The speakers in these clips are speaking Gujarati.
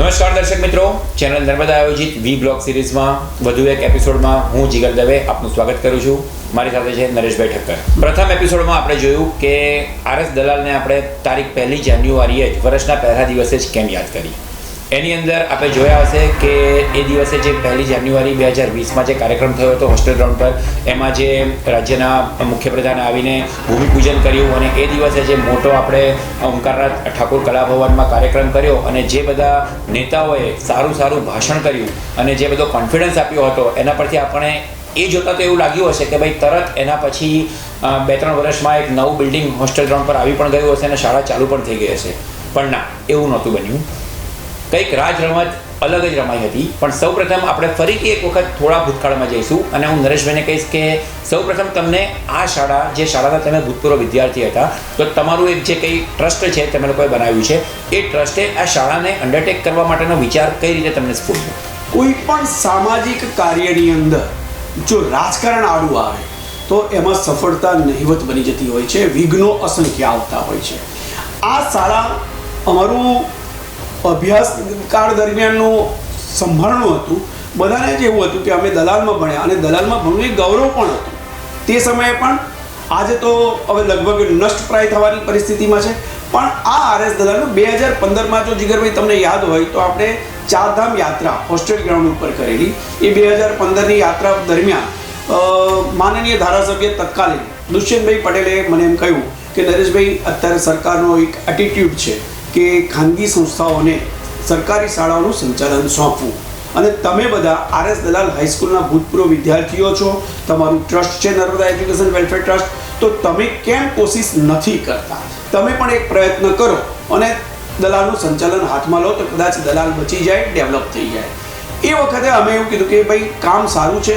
નમસ્કાર દર્શક મિત્રો. ચેનલ નર્મદા આયોજિત વી બ્લોગ સિરીઝમાં વધુ એક એપિસોડમાં હું જીગર દવે આપનું સ્વાગત કરું છું. મારી સાથે છે નરેશભાઈ ઠક્કર. પ્રથમ એપિસોડમાં આપણે જોયું કે આરએસ દલાલને આપણે તારીખ પહેલી જાન્યુઆરીએ જ, વર્ષના પહેલા દિવસે જ કેમ યાદ કરી? એની અંદર આપણે જોયા હશે કે એ દિવસે જે પહેલી જાન્યુઆરી બે હજાર વીસમાં જે કાર્યક્રમ થયો હતો હોસ્ટેલ ગ્રાઉન્ડ પર, એમાં જે રાજ્યના મુખ્યપ્રધાને આવીને ભૂમિપૂજન કર્યું અને એ દિવસે જે મોટો આપણે ઓમકારનાથ ઠાકોર કલાભવનમાં કાર્યક્રમ કર્યો અને જે બધા નેતાઓએ સારું સારું ભાષણ કર્યું અને જે બધો કોન્ફિડન્સ આપ્યો હતો, એના પરથી આપણે એ જોતાં તો એવું લાગ્યું હશે કે ભાઈ તરત એના પછી બે ત્રણ વર્ષમાં એક નવું બિલ્ડિંગ હોસ્ટેલ ગ્રાઉન્ડ પર આવી પણ ગયું હશે અને શાળા ચાલુ પણ થઈ ગઈ હશે. પણ ના, એવું નહોતું બન્યું. કંઈક રાજ રમત અલગ જ રમાઈ હતી. પણ સૌપ્રથમ આપણે ફરીથી એક વખત થોડા ભૂતકાળમાં જઈશું અને હું નરેશભાઈને કહીશ કે સૌપ્રથમ તમને આ શાળા, જે શાળાના તમે ભૂતપૂર્વ વિદ્યાર્થી હતા, તો તમારું એક જે કંઈ ટ્રસ્ટ છે તમે લોકોએ બનાવ્યું છે. એ ટ્રસ્ટે આ શાળાને અંડરટેક કરવા માટેનો વિચાર કઈ રીતે તમને સ્ફૂર્યો? કોઈ પણ સામાજિક કાર્યની અંદર જો રાજકારણ આડું આવે, તો એમાં સફળતા નહિવત બની જતી હોય છે, વિઘ્નો અસંખ્ય આવતા હોય છે. આ શાળા અમારું અભ્યાસ કાળ દરમિયાનનું સંભાળણું હતું. બધાને જ એવું હતું કે અમે દલાલમાં ભણ્યા અને દલાલમાં ભણવું એ ગૌરવ પણ હતું. તે સમયે પણ આજે તો હવે લગભગ નષ્ટ પ્રાય થવાની પરિસ્થિતિમાં છે. પણ આ આરએસ દલાલનું બે હજાર પંદરમાં જો જીગરભાઈ તમને યાદ હોય તો આપણે ચારધામ યાત્રા હોસ્ટેલ ગ્રાઉન્ડ ઉપર કરેલી. એ બે હજાર પંદરની યાત્રા દરમિયાન માનનીય ધારાસભ્ય તત્કાલીન દુષ્યંતભાઈ પટેલે મને એમ કહ્યું કે નરેશભાઈ, અત્યારે સરકારનો એક એટીટ્યૂડ છે. કે ખાનગી સંસ્થાઓને સરકારી શાળાઓનું સંચાલન સોંપવું. અને તમે બધા આરએસ દલાલ હાઈસ્કૂલના ભૂતપૂર્વ વિદ્યાર્થીઓ છો, તમારું ટ્રસ્ટ છે નર્મદા એજ્યુકેશન વેલફેર ટ્રસ્ટ, તો તમે કેમ કોશિશ નથી કરતા? તમે પણ એક પ્રયત્ન કરો અને દલાલનું સંચાલન હાથમાં લો તો કદાચ દલાલ બચી જાય, ડેવલપ થઈ જાય. એ વખતે અમે એવું કીધું કે ભાઈ, કામ સારું છે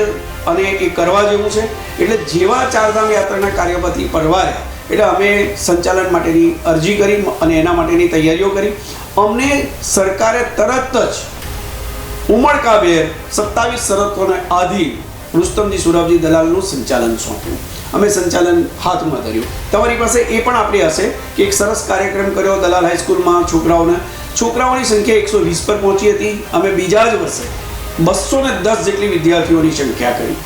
અને એ કરવા જેવું છે, એટલે જેવા ચારધામ યાત્રાના કાર્યપતિ પરવાર્યા એટલે અમે સંચાલન માટેની અરજી કરી અને એના માટેની તૈયારીઓ કરી. અમને સરકારે તરત જ ઉમળકાભેર સત્તાવીસ શરતોને આધીન રુસ્તમજી સુરભજી દલાલનું સંચાલન સોંપ્યું. અમે સંચાલન હાથમાં ધર્યું. તમારી પાસે એ પણ આપણી હશે કે એક સરસ કાર્યક્રમ કર્યો દલાલ હાઈસ્કૂલમાં છોકરાઓને. છોકરાઓની સંખ્યા એકસો વીસ પર પહોંચી હતી. અમે બીજા જ વર્ષે બસો ને દસ જેટલી વિદ્યાર્થીઓની સંખ્યા કરી.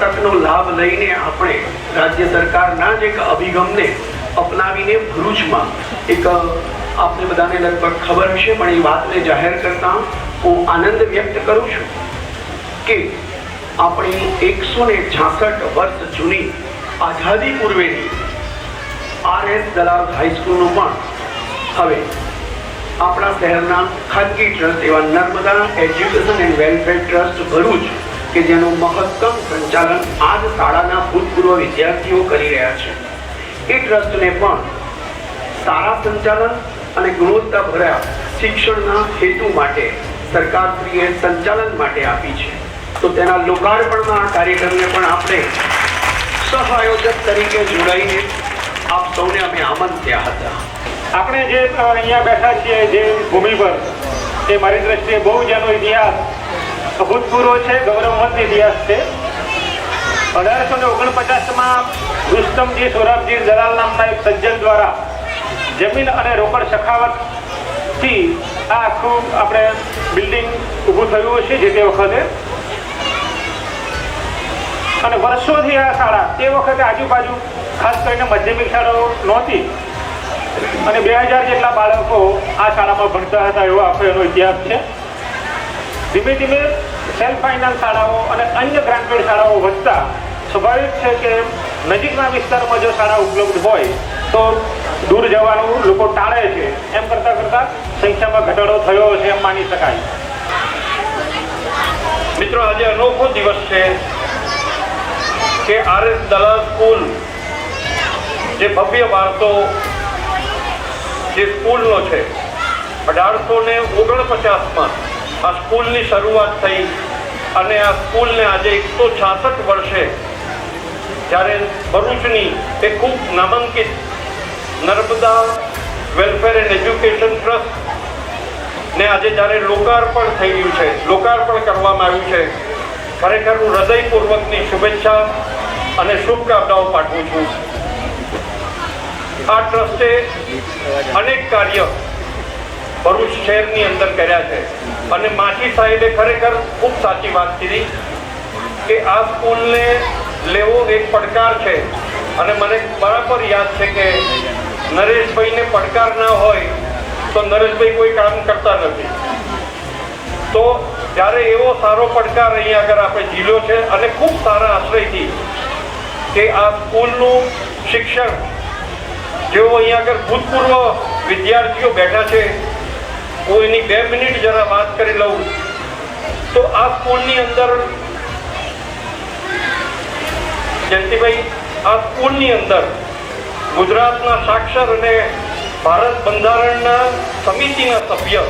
તકનો લાભ લઈને આપણે રાજ્ય સરકારના જ એક અભિગમને અપનાવીને ભરૂચમાં એક આપને બધાને લગભગ ખબર હશે, પણ એ વાતને જાહેર કરતા હું આનંદ વ્યક્ત કરું છું કે આપણી એકસો ને છાસઠ વર્ષ જૂની આઝાદી પૂર્વેની આર એસ દલાલ હાઈસ્કૂલનું પણ હવે આપણા શહેરના ખાનગી ટ્રસ્ટ એવા Narmada education and welfare trust Bharuch કે જેનું મહત્તમ સંચાલન આજ શાળાના ભૂતપૂર્વ વિદ્યાર્થીઓ કરી રહ્યા છે. એ ટ્રસ્ટને પણ સારા સંચાલન અને ગુણવત્તા ભર્યા શિક્ષણના હેતુ માટે સરકારશ્રીએ સંચાલન માટે આપી છે. તો તેના લોકાર્પણના કાર્યક્રમને પણ આપણે સહઆયોજક તરીકે જોડાઈને આપ સૌને અમે આમંત્ર્યા હતા. આપણે જે અહીંયા બેઠા છીએ જે ભૂમિ પર, એ મારી દ્રષ્ટિએ બહુ જ એનો ઇતિહાસ અભૂતપૂર્વ છે, ગૌરવવંત ઇતિહાસ છે. અઢારસો ને ઓગણપચાસમાં રુસ્તમજી સોરાબજી દલાલ નામના એક સજ્જન દ્વારા જમીન અને રોકડ સખાવતથી આ આખું આપણે બિલ્ડિંગ ઊભું થયું હશે જે તે વખતે. અને વર્ષોથી આ શાળા તે વખતે આજુબાજુ ખાસ કરીને માધ્યમિક શાળાઓ નહોતી. અને બે હજાર જેટલા બાળકો આ શાળામાં ભણતા હતા એવો આખો એનો ઇતિહાસ છે. ધીમે ધીમે સેલ્ફ ફાઇનાન્સ શાળાઓ અને અન્ય ગ્રાન્ટેડ શાળાઓ વધતા સ્વાભાવિક છે કે નજીકના વિસ્તારમાં જો શાળા ઉપલબ્ધ હોય તો દૂર જવાનું લોકો ટાળે છે. એમ કરતાં કરતાં સંખ્યામાં ઘટાડો થયો છે એમ માની શકાય. મિત્રો, આજે અનોખો દિવસ છે કે આર એસ દલાલ સ્કૂલ જે ભવ્ય વારસો જે સ્કૂલનો છે, અઢારસો ને ઓગણપચાસમાં આ સ્કૂલની શરૂઆત થઈ અને આ સ્કૂલને આજે એકસો છાસઠ વર્ષે જ્યારે ભરૂચની એ ખૂબ નામાંકિત Narmada welfare and education trust ને આજે જ્યારે લોકાર્પણ થઈ ગયું છે, લોકાર્પણ કરવામાં આવ્યું છે ખરેખર હું હૃદયપૂર્વકની શુભેચ્છા અને શુભકામનાઓ પાઠવું છું. આ ટ્રસ્ટે અનેક કાર્ય ભરૂચ શહેરની અંદર કર્યા છે. અને માછી સાહેબે ખરેખર ખૂબ સાચી વાત કીધી કે આ સ્કૂલને લેવો એક પડકાર છે. અને મને બરાબર યાદ છે કે નરેશભાઈને પડકાર ના હોય તો નરેશભાઈ કોઈ કામ કરતા નથી. તો જ્યારે એવો સારો પડકાર અહીંયા આગળ આપણે ઝીલ્યો છે અને ખૂબ સારા આશ્રયથી કે આ સ્કૂલનું શિક્ષણ જેઓ અહીંયા આગળ ભૂતપૂર્વ વિદ્યાર્થીઓ બેઠા છે હું એની બે મિનિટ જરા વાત કરી લઉં. તો આ સ્કૂલની અંદર જયંતિભાઈ, આ સ્કૂલની અંદર ગુજરાતના સાક્ષર અને ભારત બંધારણના સમિતિના સભ્ય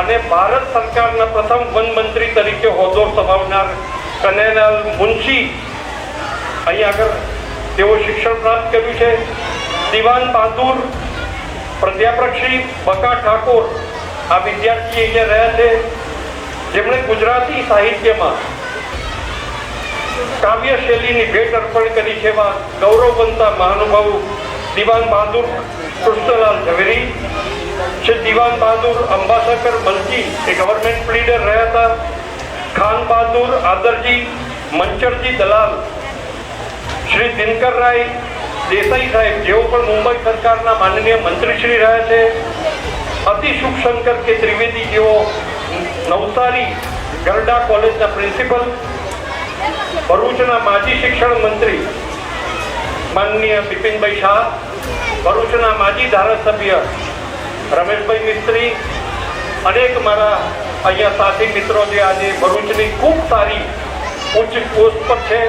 અને ભારત સરકારના પ્રથમ વન મંત્રી તરીકે હોદ્દો સંભાળનાર કનૈલાલ મુનશી અહીંયા આગળ તેઓ શિક્ષણ પ્રાપ્ત કર્યું છે. દિવાન બહાદુર પ્રાધ્યાપક બકા ઠાકોર આ વિદ્યાર્થી અહીંયા રહ્યા છે. જેમણે ગુજરાતી સાહિત્યમાં કાવ્ય શૈલીની ભેટ અર્પણ કરી છે એવા ગૌરવવંતા મહાનુભાવ દિવાન બહાદુર કૃષ્ણલાલ ઝવેરી છે. દિવાન બહાદુર અંબાશંકર મલજી એ ગવર્મેન્ટ લીડર રહ્યા હતા. ખાન બહાદુર આદરજી, મંચરજી દલાલ, શ્રી દિનકર રાય દેસાઈ સાહેબ, જેઓ પણ મુંબઈ સરકારના માનનીય મંત્રીશ્રી રહ્યા છે. અતિ શુભશંકર કે ત્રિવેદી જેઓ નવસારી, ગરડા કોલેજના પ્રિન્સિપલ, ભરૂચના માજી શિક્ષણ મંત્રી, માનનીય બિપિનભાઈ શાહ, ભરૂચના માજી ધારાસભ્ય રમેશભાઈ મિસ્ત્રી, અનેક મારા અહીંયા સાથી મિત્રો જે આજે ભરૂચની ખૂબ સારી ઉચ્ચ પોસ્ટ પર છે,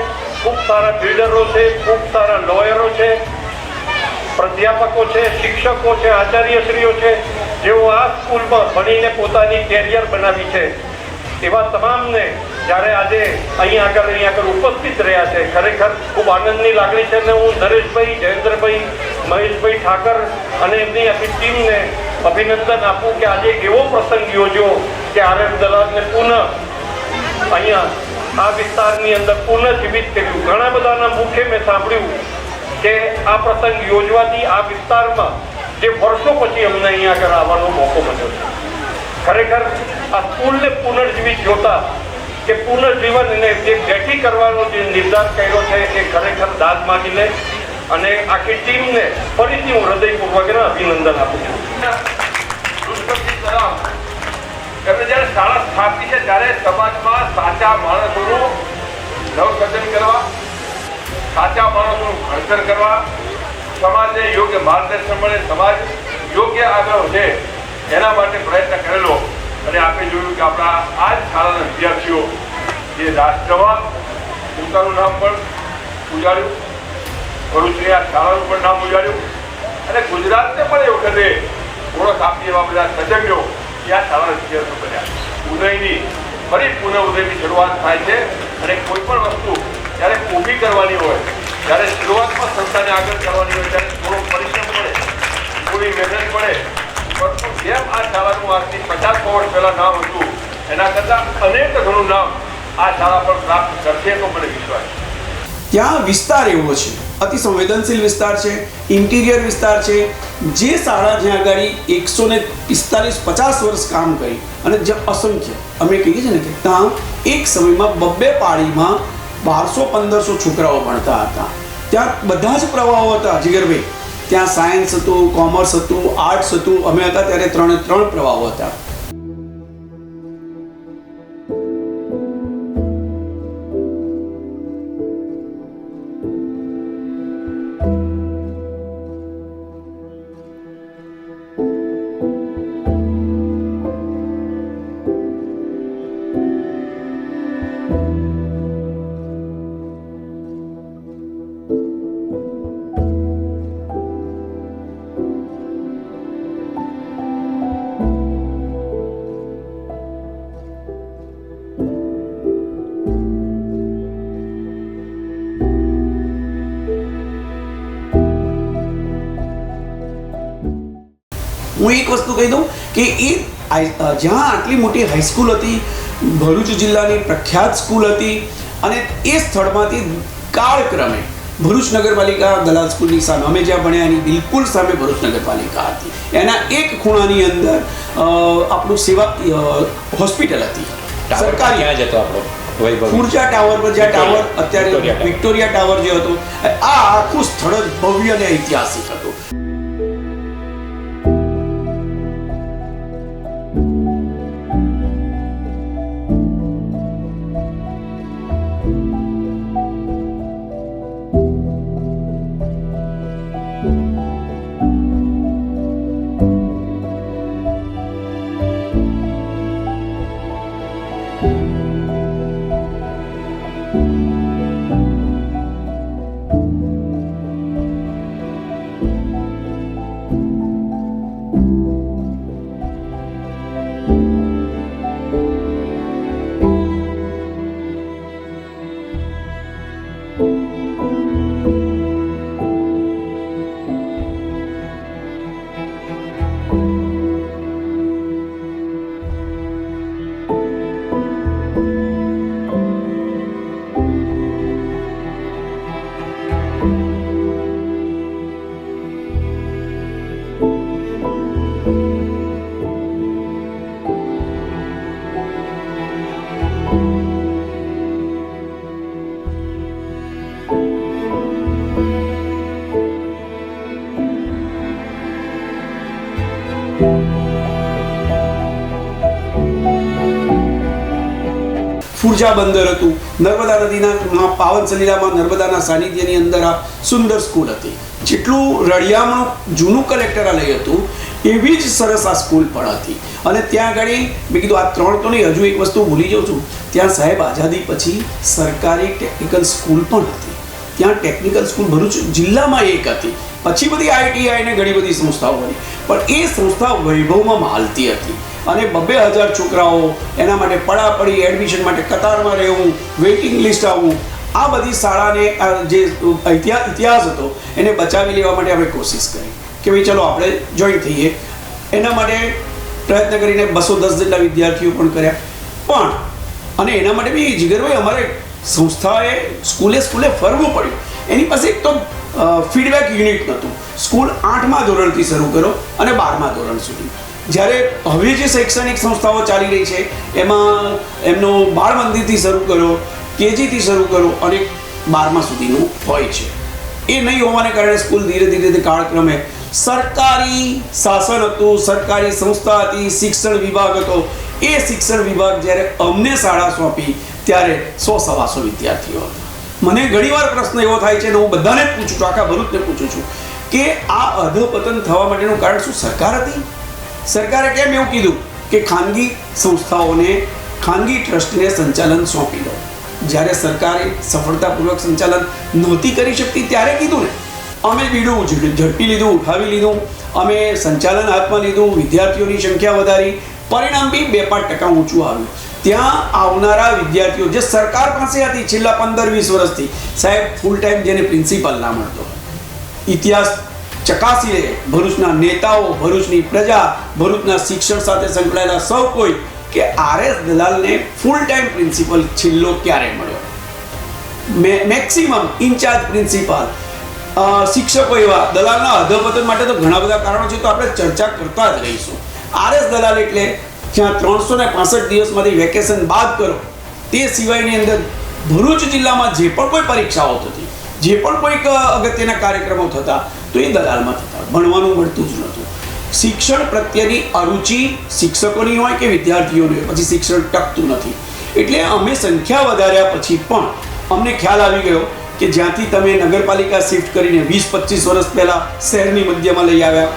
ખૂબ સારા બિલ્ડરો છે, ખૂબ સારા લોયરો છે, પ્રાધ્યાપકો છે, શિક્ષકો છે, આચાર્યશ્રીઓ છે જેઓ આ સ્કૂલમાં ભણીને પોતાની કેરિયર બનાવી છે, એવા તમામને જ્યારે આજે અહીંયા આગળ અહીંયા આગળ ઉપસ્થિત રહ્યા છે, ખરેખર ખૂબ આનંદની લાગણી છે અને હું નરેશભાઈ, જયેન્દ્રભાઈ, મહેશભાઈ ઠાકર અને એમની આખી ટીમને અભિનંદન આપું કે આજે એવો પ્રસંગ યોજ્યો કે આરએફ દલાલને પુનઃ અહીંયા આ વિસ્તારની અંદર પુનઃજીવિત કર્યું. ઘણા બધાના મુખે મેં સાંભળ્યું કે આ પ્રસંગ યોજવાથી આ વિસ્તારમાં જે વર્ષો પછી અમને અહીંયા આગળ આવવાનો મોકો મળ્યો છે. ખરેખર આ સ્કૂલને પુનર્જીવિત જોતા કે પુનર્જીવનને જે બેઠી કરવાનો જે નિર્ધાર કર્યો છે એ ખરેખર દાદ માગી લે અને આખી ટીમને ફરીથી હું હૃદયપૂર્વક અભિનંદન આપું છું. તમે જ્યારે શાળા સ્થાપી છે, ત્યારે સમાજમાં સાચા માણસોનું નવસર્જન કરવા, સાચા માણસોનું ઘડતર કરવા સમાજને યોગ્ય માર્ગદર્શન મળે, સમાજ યોગ્ય આગળ વધે, એના માટે પ્રયત્ન કરેલો. અને આપણે જોયું કે આપણા આ જ શાળાના વિદ્યાર્થીઓ, જે રાષ્ટ્રમાં પોતાનું નામ પણ ઉજાડ્યું ભરૂચની આ શાળાનું પણ નામ ઉજાડ્યું અને ગુજરાતને પણ એ વખતે ઓળખ આપી એવા બધા સજગ્યો કે આ શાળાના વિદ્યાર્થીઓ બન્યા. ઉદયની, ફરી પુનઃ ઉદયની શરૂઆત થાય છે. અને કોઈ પણ વસ્તુ જ્યારે ઊભી કરવાની હોય જ્યારે શરૂઆતમાં સંસ્થાને આગળ કરવાની હોય ત્યારે થોડો પરિશ્રમ પડે થોડી મહેનત પડે, પરંતુ જેમ આ શાળાનું આજથી પચાસ વર્ષ પહેલાં નામ હતું, એના કરતાં અનેક ઘણું નામ આ શાળા પર પ્રાપ્ત કરશે તો મને વિશ્વાસ ત્યાં વિસ્તાર એવો છે, અતિ સંવેદનશીલ વિસ્તાર છે, ઇન્ટિરિયર વિસ્તાર છે, જે શાળા જ્યાં આગળ એકસો ને પિસ્તાલીસ પચાસ વર્ષ કામ કરી, અને જે અસંખ્ય, અમે કહીએ છીએ ને કે ત્યાં એક સમયમાં બબ્બે પાળીમાં બારસો પંદરસો છોકરાઓ ભણતા હતા. ત્યાં બધા જ પ્રવાહો હતા જીગરભાઈ ત્યાં સાયન્સ હતું, કોમર્સ હતું, આર્ટ્સ હતું. અમે હતા ત્યારે ત્રણે ત્રણ પ્રવાહો હતા. હું એક વસ્તુ કહી દઉં કે એ જ્યાં આટલી મોટી હાઈસ્કૂલ હતી ભરૂચ જિલ્લાની પ્રખ્યાત સ્કૂલ હતી અને એ સ્થળમાંથી કાળક્રમે ભરૂચ નગરપાલિકા દલાલ સ્કૂલની સામે અમે જ્યાં ભણ્યા એની બિલકુલ સામે ભરૂચ નગરપાલિકા હતી. એના એક ખૂણાની અંદર આપણું સેવા હોસ્પિટલ હતી. સરકારી. ક્યાં જતો આપણો? ખુર્જા ટાવર પર જ્યાં ટાવર અત્યારે વિક્ટોરિયા ટાવર. જે હતો આ આખું સ્થળ જ ભવ્ય અને ઐતિહાસિક હતું. ફુરજા બંદર હતું. નર્મદા નદીના પાવન સલીલામાં નર્મદાના સાનિધ્યની અંદર આ સુંદર સ્કૂલ હતી. જેટલું રળિયામણું જૂનું કલેક્ટરાલય હતું, એવી જ સરસ આ સ્કૂલ પણ હતી. અને ત્યાં આગળ મેં કીધું, આ ત્રણ તો નહીં, હજુ એક વસ્તુ ભૂલી જાઉં છું. ત્યાં સાહેબ આઝાદી પછી સરકારી ટેકનિકલ સ્કૂલ પણ હતી. ત્યાં ટેકનિકલ સ્કૂલ ભરૂચ જિલ્લામાં એક હતી. પછી બધી આઈટીઆઈ ને ઘણી બધી સંસ્થાઓ બની. પણ એ સંસ્થા વૈભવમાં હાલતી હતી. અને બબ્બે હજાર છોકરાઓ એના માટે પડાપડી એડમિશન માટે કતારમાં રહેવું વેઇટિંગ લિસ્ટ આવવું, આ બધી શાળાને જે ઇતિહાસ હતો, એને બચાવી લેવા માટે આપણે કોશિશ કરી કે ભાઈ ચલો આપણે જોઈન થઈએ. એના માટે પ્રયત્ન કરીને બસો દસ જેટલા વિદ્યાર્થીઓ પણ કર્યા. પણ, અને એના માટે બી જીગરભાઈ અમારે સંસ્થાએ સ્કૂલે સ્કૂલે ફરવું પડ્યું. એની પાસે એક તો ફીડબેક યુનિટ નહોતું. સ્કૂલ આઠમા ધોરણથી શરૂ કરો અને બારમા ધોરણ સુધી. જ્યારે હવે જે શૈક્ષણિક સંસ્થાઓ ચાલી રહી છે, એમાં એમનો બાળ મંદિરથી શરૂ કરો કેજીથી શરૂ કરો અને બારમા સુધીનું હોય છે. એ નહીં હોવાને કારણે સ્કૂલ ધીરે ધીરે કાળક્રમે સરકારી શાસન હતું, સરકારી સંસ્થા હતી, શિક્ષણ વિભાગ હતો. એ શિક્ષણ વિભાગ જ્યારે અમને શાળા સોંપી, ત્યારે સો સવાસો વિદ્યાર્થીઓ હતા. મને ઘણીવાર પ્રશ્ન એવો થાય છે અને હું બધાને જ પૂછું છું, આખા ભરૂચને પૂછું છું, કે આ અધપતન થવા માટેનું કારણ શું, સરકાર હતી? સરકારે કેમ એવું કીધું કે ખાનગી સંસ્થાઓને, ખાનગી ટ્રસ્ટને સંચાલન સોંપી દો? જ્યારે સરકારે સફળતાપૂર્વક સંચાલન નહોતી કરી શકતી, ત્યારે કીધું ને? અમે બીડું ઝડપી લીધું, ઉઠાવી લીધું. અમે સંચાલન હાથમાં લીધું, વિદ્યાર્થીઓની સંખ્યા વધારી. પરિણામ બી બે પાંચ ટકા ઊંચું આવ્યું. ત્યાં આવનારા વિદ્યાર્થીઓ, જે સરકાર પાસે હતી છેલ્લા પંદર વીસ વર્ષથી, સાહેબ ફૂલ ટાઈમ જેને પ્રિન્સિપાલ ના મળતો. ઇતિહાસ ચકાસી લે ભરૂચના નેતાઓ, ભરૂચની પ્રજા, ભરૂચના શિક્ષણ સાથે સંકળાયેલા સૌ કોઈ કે આરએસ દલાલને ફૂલ ટાઈમ પ્રિન્સિપલ છેલ્લો ક્યારે મળ્યો? મેક્સિમમ ઇન્ચાર્જ પ્રિન્સિપાલ શિક્ષકો એવા, દલાલના અધપતન માટે તો ઘણા બધા કારણો છે, તો આપણે ચર્ચા કરતા જ રહીશું. આરએસ દલાલ એટલે જ્યાં ત્રણસો ને પાસઠ દિવસમાંથી વેકેશન બાદ કરો, તે સિવાયની અંદર ભરૂચ જિલ્લામાં જે પણ કોઈ પરીક્ષાઓ થતી, જે પણ કોઈક, અગત્યના કાર્યક્રમો થતા તો એ દલાલમાં થતા ભણવાનું મળતું જ નહોતું. શિક્ષણ પ્રત્યેની અરુચિ શિક્ષકોની હોય કે વિદ્યાર્થીઓની હોય, પછી શિક્ષણ ટકતું નથી. એટલે અમે સંખ્યા વધાર્યા પછી પણ અમને ખ્યાલ આવી ગયો કે જ્યાંથી તમે નગરપાલિકા શિફ્ટ કરીને વીસ પચીસ વર્ષ પહેલાં શહેરની મધ્યમાં લઈ આવ્યા.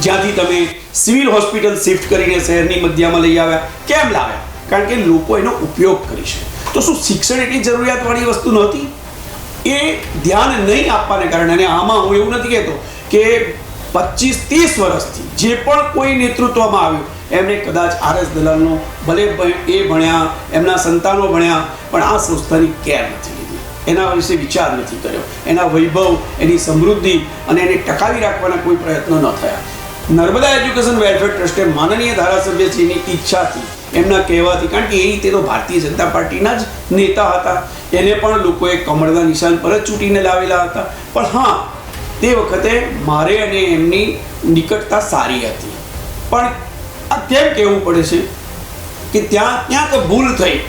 જ્યાંથી તમે સિવિલ હોસ્પિટલ શિફ્ટ કરીને શહેરની મધ્યમાં લઈ આવ્યા. કેમ લાવ્યા? કારણ કે લોકો એનો ઉપયોગ કરી શકે. તો શું શિક્ષણ એટલી જરૂરિયાતવાળી વસ્તુ નહોતી? એ ધ્યાન નહીં આપવાને કારણે, અને આમાં હું એવું નથી કહેતો કે પચીસ ત્રીસ વર્ષથી જે પણ કોઈ નેતૃત્વમાં આવ્યું, એમને કદાચ આર એસ દલાલનો ભલે એ ભણ્યા, એમના સંતાનો ભણ્યા, પણ આ સંસ્થાની કેર નથી લીધી. એના વિશે વિચાર નથી કર્યો. એના વૈભવ, એની સમૃદ્ધિ અને એને ટકાવી રાખવાના કોઈ પ્રયત્નો ન થયા. નર્મદા એજ્યુકેશન વેલફેર ટ્રસ્ટે માનનીય ધારાસભ્યશ્રીની ઈચ્છાથી એમના કહેવાથી, કારણ કે એ રીતે તો ભારતીય જનતા પાર્ટીના જ નેતા હતા. એને પણ લોકોએ કમળના નિશાન પર જ ચૂંટીને લાવેલા હતા. પણ હા, તે વખતે મારે અને એમની નિકટતા સારી હતી. પણ આ કેમ કહેવું પડે છે? કે ત્યાં ત્યાં તો ભૂલ થઈ.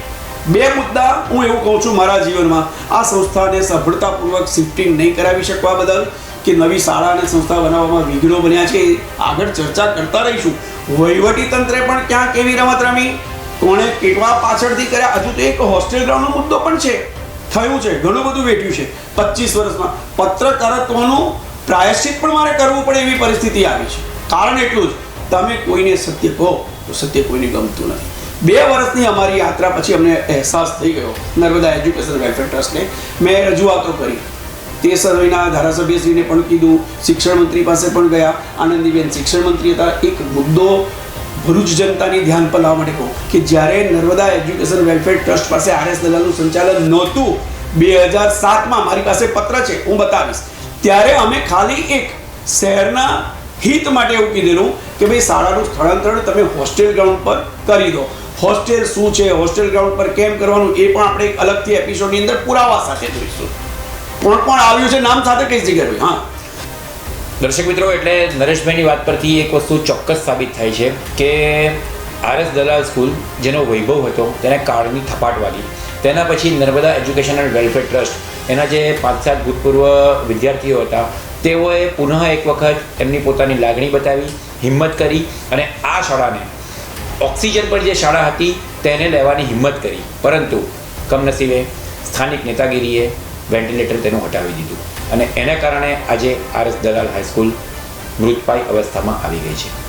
બે મુદ્દા હું એવું કહું છું મારા જીવનમાં. આ સંસ્થાને સફળતાપૂર્વક શિફ્ટિંગ નહીં કરાવી શકવા બદલ કે નવી શાળા અને સંસ્થા બનાવવામાં વિઘ્નો બન્યા છે આગળ ચર્ચા કરતા રહીશું. વહીવટી તંત્રે પણ ક્યાં કેવી રમત રમી? કોણે કેટલા પાછળથી કર્યા? હજુ તો એક હોસ્ટેલ ગ્રાઉન્ડનો મુદ્દો પણ છે. થયું છે, ઘણું બધું વેઠ્યું છે. પચીસ વર્ષમાં પત્રકારત્વનું પ્રાયશ્ચિત પણ મારે કરવું પડે એવી પરિસ્થિતિ આવી છે. કારણ એટલું જ, તમે કોઈને સત્ય કહો, તો સત્ય કોઈને ગમતું નથી. બે વર્ષની અમારી યાત્રા પછી અમને અહેસાસ થઈ ગયો. નર્મદા એજ્યુકેશન વેલફેર ટ્રસ્ટને મેં રજૂઆતો કરી. તે સમયના ધારાસભ્યશ્રીને પણ કીધું. શિક્ષણ મંત્રી પાસે પણ ગયા. આનંદીબેન શિક્ષણ મંત્રી હતા. એક મુદ્દો ભરૂચ જનતાની ધ્યાન પર લાવવા માટે કહું કે જ્યારે નર્મદા એજ્યુકેશન વેલફેર ટ્રસ્ટ પાસે આરએસ દલાલનું સંચાલન નહોતું, બે હજાર સાતમાં મારી પાસે પત્ર છે, હું બતાવીશ. ત્યારે અમે ખાલી એક શહેરના હિત માટે એવું કીધેલું કે ભાઈ શાળાનું સ્થળાંતરણ તમે હોસ્ટેલ ગ્રાઉન્ડ પર કરી દો. હોસ્ટેલ શું છે? હોસ્ટેલ ગ્રાઉન્ડ પર કેમ કરવાનું? એ પણ આપણે એક અલગથી એપિસોડની અંદર પુરાવા સાથે જોઈશું. કોણ કોણ આવ્યું છે, નામ સાથે કઈ જગ્યાએ હા. દર્શક મિત્રો, એટલે નરેશભાઈની વાત પરથી એક વસ્તુ ચોક્કસ સાબિત થાય છે કે આરએસ દલાલ સ્કૂલ, જેનો વૈભવ હતો, તેને કાળની થપાટ વાગી. તેના પછી Narmada education and welfare trust, એના જે પાંચ સાત ભૂતપૂર્વ વિદ્યાર્થીઓ હતા, તેઓએ પુનઃ એક વખત એમની પોતાની લાગણી બતાવી, હિંમત કરી અને આ શાળાને ઓક્સિજન પર જે શાળા હતી, તેને લેવાની હિંમત કરી. પરંતુ કમનસીબે સ્થાનિક નેતાગીરીએ વેન્ટિલેટર તેનું હટાવી દીધું. અને એના કારણે આજે આરએસ દલાલ હાઈસ્કૂલ મૃતપાય અવસ્થામાં આવી ગઈ છે.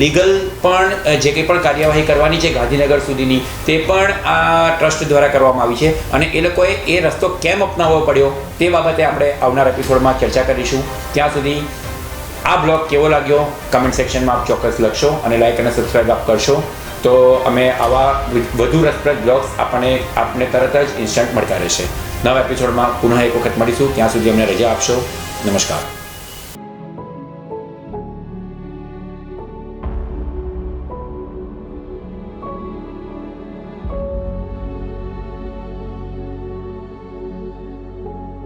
લીગલ પણ જે કંઈ પણ કાર્યવાહી કરવાની છે ગાંધીનગર સુધીની, તે પણ આ ટ્રસ્ટ દ્વારા કરવામાં આવી છે. અને એ લોકોએ એ રસ્તો કેમ અપનાવવો પડ્યો, તે બાબતે આપણે આવનાર એપિસોડમાં ચર્ચા કરીશું. ત્યાં સુધી આ બ્લોગ કેવો લાગ્યો કમેન્ટ સેક્શનમાં આપ ચોક્કસ લખશો અને લાઇક અને સબસ્ક્રાઈબ આપ કરશો. તો અમે આવા વધુ રસપ્રદ બ્લોગ્સ આપણને, આપને તરત જ ઇન્સ્ટન્ટ મળતા રહેશે. નવા એપિસોડમાં પુનઃ એક વખત મળીશું. ત્યાં સુધી અમને રજા આપશો. નમસ્કાર.